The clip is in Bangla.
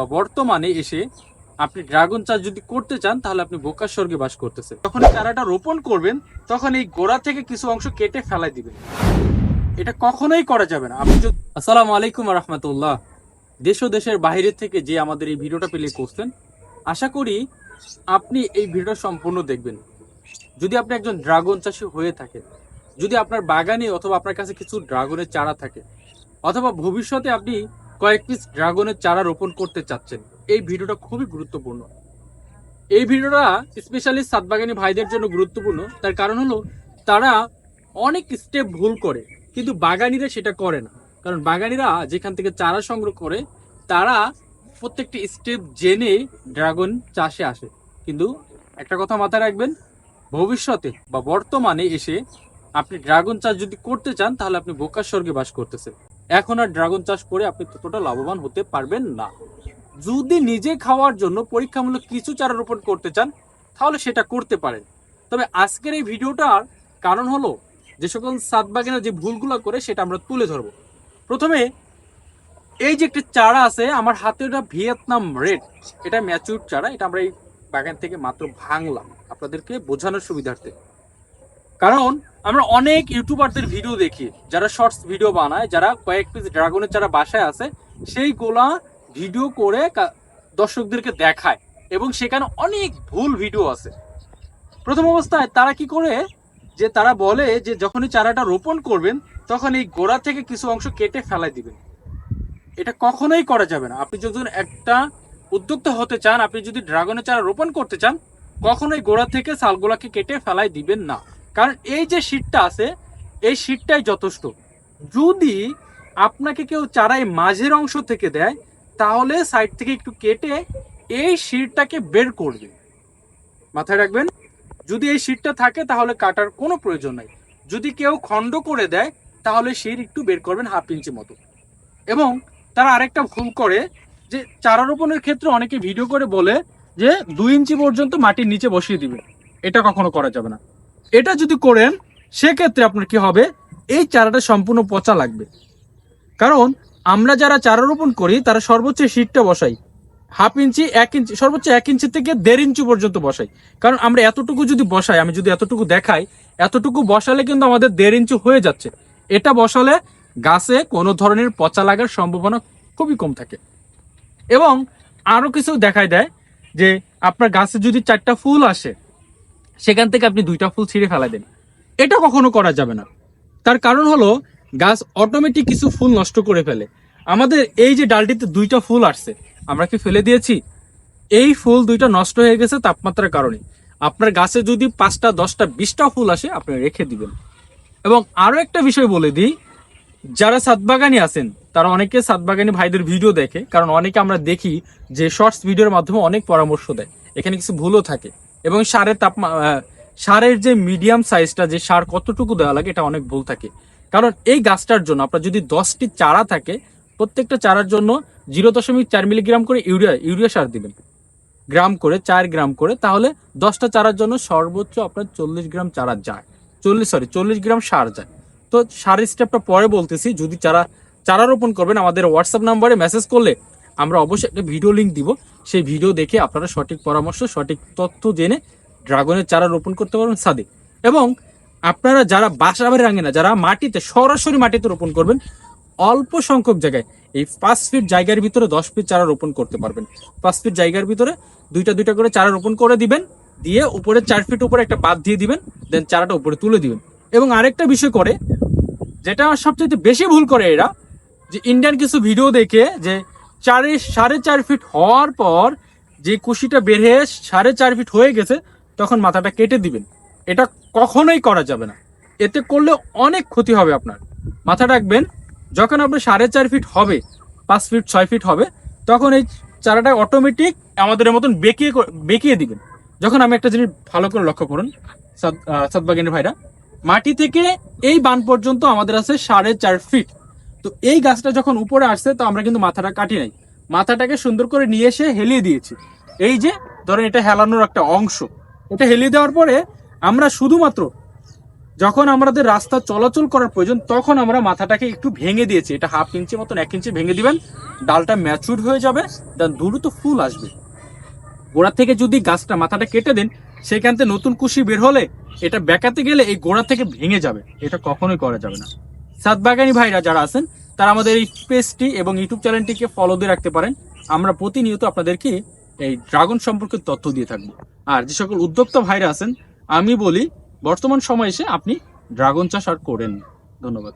বা বর্তমানে এসে আপনি ড্রাগন চাষ যদি করতে চান, তাহলে আপনি বোকার স্বর্গে বাস করতেছেন। যখন চারাটা রোপণ করবেন, তখন এই গোড়া থেকে কিছু অংশ কেটে ফেলাই দিবেন। এটা কখনোই করা যাবে না। আপনি যদি আসসালামু আলাইকুম রহমতুল্লাহ। দেশ ও দেশের বাইরে থেকে যে আমাদের এই ভিডিওটা পেলে করছেন, আশা করি আপনি এই ভিডিও সম্পূর্ণ দেখবেন। যদি আপনি একজন ড্রাগন চাষি হয়ে থাকেন, যদি আপনার বাগানে অথবা আপনার কাছে কিছু ড্রাগনের চারা থাকে, অথবা ভবিষ্যতে আপনি কয়েক পিস ড্রাগনের চারা রোপণ করতে চাচ্ছেন। এই ভিডিওটা খুবই গুরুত্বপূর্ণ। এই ভিডিওটা স্পেশালি সাতবাগানি ভাইদের জন্য গুরুত্বপূর্ণ। তার কারণ হলো, তারা অনেক স্টেপ ভুল করে, কিন্তু বাগানিরা সেটা করে না। কারণ বাগানিরা যেখান থেকে চারা সংগ্রহ করে, তারা প্রত্যেকটি স্টেপ জেনে ড্রাগন চাষে আসে। কিন্তু একটা কথা মাথায় রাখবেন, ভবিষ্যতে বা বর্তমানে এসে আপনি ড্রাগন চাষ যদি করতে চান, তাহলে আপনি বোকার স্বর্গে বাস করতেছেন। এখন আর ড্রাগন চাষ করে আপনি ততটা লাভবান হতে পারবেন না। যদি নিজে খাওয়ার জন্য পরীক্ষামূলক কিছু চারা রোপণ করতে চান, তাহলে সেটা করতে পারেন। তবে আজকের এই ভিডিওটার কারণ হলো, যে সকল সাতবাগানের যে ভুলগুলো করে, সেটা আমরা তুলে ধরবো। প্রথমে, এই যে একটা চারা আছে, আমার হাতে ওটা ভিয়েতনাম রেড, এটা ম্যাচিউর চারা, এটা আমরা এই বাগান থেকে মাত্র ভাঙলাম, আপনাদেরকে বোঝানোর সুবিধার্থে। কারণ আমরা অনেক ইউটিউবারদের ভিডিও দেখি, যারা শর্টস ভিডিও বানায়, যারা কয়েক পিস ড্রাগনের যারা বাসায় আছে, সেইগুলা ভিডিও করে দর্শকদেরকে দেখায় এবং সেখানে অনেক ভুল ভিডিও আছে। প্রথম অবস্থায় তারা কি করে? যে তারা বলে যে যখনই চারাটা রোপণ করবেন, তখন এই গোড়া থেকে কিছু অংশ কেটে ফেলাই দিবেন। এটা কখনোই করা যাবে না। আপনি যদি একটা উদ্যোক্তা হতে চান, আপনি যদি ড্রাগনের চারা রোপণ করতে চান, কখনোই গোড়া থেকে সালগুলাকে কেটে ফেলাই দিবেন না। কারণ এই যে শীটটা আছে, এই শীটটাই যথেষ্ট। যদি আপনাকে কেউ চারাই মাঝের অংশ থেকে দেয়, তাহলে সাইড থেকে একটু কেটে এই শীটটাকে বের করবে। মাথায় রাখবেন, যদি এই শীটটা থাকে, তাহলে কাটার কোনো প্রয়োজন নাই। যদি কেউ খণ্ড করে দেয়, তাহলে শির একটু বের করবেন হাফ ইঞ্চি মতো। এবং তারা আরেকটা ভুল করে, যে চারা রোপণের ক্ষেত্রে অনেকে ভিডিও করে বলে যে, দুই ইঞ্চি পর্যন্ত মাটির নিচে বসিয়ে দিবে। এটা কখনো করা যাবে না। এটা যদি করেন, সেক্ষেত্রে আপনার কি হবে? এই চারাটা সম্পূর্ণ পচা লাগবে। কারণ আমরা যারা চারা রোপণ করি, তারা সর্বোচ্চ শীতটা বসাই। হাফ ইঞ্চি, এক ইঞ্চি, সর্বোচ্চ এক ইঞ্চি থেকে দেড় ইঞ্চি পর্যন্ত বসাই। কারণ আমরা এতটুকু যদি বসাই, আমি যদি এতটুকু দেখাই, এতটুকু বসালে কিন্তু আমাদের দেড় ইঞ্চি হয়ে যাচ্ছে। এটা বসালে গাছে কোনো ধরনের পচা লাগার সম্ভাবনা খুবই কম থাকে। এবং আরও কিছু দেখায় দেয় যে, আপনার গাছে যদি চারটা ফুল আসে সেখান থেকে আপনি দুইটা ফুল ছিঁড়ে ফেলা দেন। এটা কখনো করা যাবে না। তার কারণ হলো, গাছ অটোমেটিক কিছু ফুল নষ্ট করে ফেলে। আমাদের এই যে ডালটিতে দুইটা ফুল আসছে, আমরা কি ফেলে দিয়েছি? এই ফুল দুইটা নষ্ট হয়ে গেছে তাপমাত্রার কারণে। আপনার গাছে যদি পাঁচটা, দশটা, বিশটা ফুল আসে, আপনি রেখে দিবেন। এবং আরও একটা বিষয় বলে দিই, যারা সাতবাগানি আছেন, তারা অনেকে সাতবাগানি ভাইদের ভিডিও দেখে, কারণ অনেকে আমরা দেখি যে শর্টস ভিডিওর মাধ্যমে অনেক পরামর্শ দেয়। এখানে কিছু ভুলও থাকে। এবং সারের তাপমা সারের যে মিডিয়াম সাইজটা যে সার কতটুকু দেওয়া লাগে, এটা অনেক ভুল থাকে। কারণ এই গাছটার জন্য, আপনার যদি দশটি চারা থাকে, প্রত্যেকটা চারার জন্য জিরো দশমিক চার মিলিগ্রাম করে ইউরিয়া ইউরিয়া সার দিবেন। গ্রাম করে, চার গ্রাম করে, তাহলে দশটা চারার জন্য সর্বোচ্চ আপনার চল্লিশ গ্রাম চারা যায়। চল্লিশ সরি চল্লিশ গ্রাম সার যায়। তো সারের স্টেপটা পরে বলতেছি, যদি চারা চারা রোপণ করবেন, আমাদের হোয়াটসঅ্যাপ নাম্বারে মেসেজ করলে আমরা অবশ্যই একটা ভিডিও লিঙ্ক দিব। সেই ভিডিও দেখে আপনারা সঠিক পরামর্শ, সঠিক তথ্য জেনে ড্রাগনের চারা রোপণ করতে পারবেন সাদে এবং আপনারা যারা বাসা বাড়ি রাঙে না যারা মাটিতে, সরাসরি মাটিতে রোপণ করবেন, অল্প সংখ্যক জায়গায় এই পাঁচ ফিট জায়গার ভিতরে দশ ফিট চারা রোপণ করতে পারবেন। পাঁচ ফিট জায়গার ভিতরে দুইটা দুইটা করে চারা রোপণ করে দিবেন, দিয়ে উপরে চার ফিট উপরে একটা বাদ দিয়ে দিবেন, দেন চারাটা উপরে তুলে দিবেন। এবং আরেকটা বিষয় করে, যেটা সবচেয়ে বেশি ভুল করে এরা, যে ইন্ডিয়ান কিছু ভিডিও দেখে যে চারে সাড়ে চার ফিট হওয়ার পর যে কুশিটা হয়ে সাড়ে চার ফিট হয়ে গেছে তখন মাথাটা কেটে দিবেন। এটা কখনোই করা যাবে না। এতে করলে অনেক ক্ষতি হবে আপনার। মাথা রাখবেন যখন আপনার সাড়ে চার ফিট হবে পাঁচ ফিট ছয় ফিট হবে তখন এই চারাটা অটোমেটিক আমাদের মতন বেঁকিয়ে বেঁকিয়ে দিবেন। যখন আমি একটা জিনিস ভালো করে লক্ষ্য করুন সাদ- আহ, ভাইরা মাটি থেকে এই বান পর্যন্ত আমাদের আছে সাড়ে চার ফিট। তো এই গাছটা যখন উপরে আসছে, তো আমরা কিন্তু মাথাটা কাটি নাই। মাথাটাকে সুন্দর করে নিয়ে এসে হেলিয়ে দিয়েছি। এই যে, ধরেন এটা হেলানোর একটা অংশ। এটা হেলিয়ে দেওয়ার পরে আমরা শুধুমাত্র যখন আমাদের রাস্তা চলাচল করার প্রয়োজন, তখন আমরা মাথাটাকে একটু ভেঙে দিয়েছি। এটা হাফ ইঞ্চি মতন, এক ইঞ্চি ভেঙে দিবেন। ডালটা ম্যাচুর হয়ে যাবে, দেন দ্রুত ফুল আসবে। গোড়া থেকে যদি গাছটা মাথাটা কেটে দেন, সেখান থেকে নতুন কুশি বের হলে এটা বেঁকাতে গেলে এই গোড়া থেকে ভেঙে যাবে। এটা কখনোই করা যাবে না। সাত বাগানি ভাইরা যারা আছেন, তারা আমাদের এই পেজটি এবং ইউটিউব চ্যানেলটিকে ফলো দিয়ে রাখতে পারেন। আমরা প্রতিনিয়ত আপনাদেরকে এই ড্রাগন সম্পর্কে তথ্য দিয়ে থাকব। আর যে সকল উদ্যোক্তা ভাইরা আছেন, আমি বলি, বর্তমান সময়ে এসে আপনি ড্রাগন চাষ আর করেন ধন্যবাদ।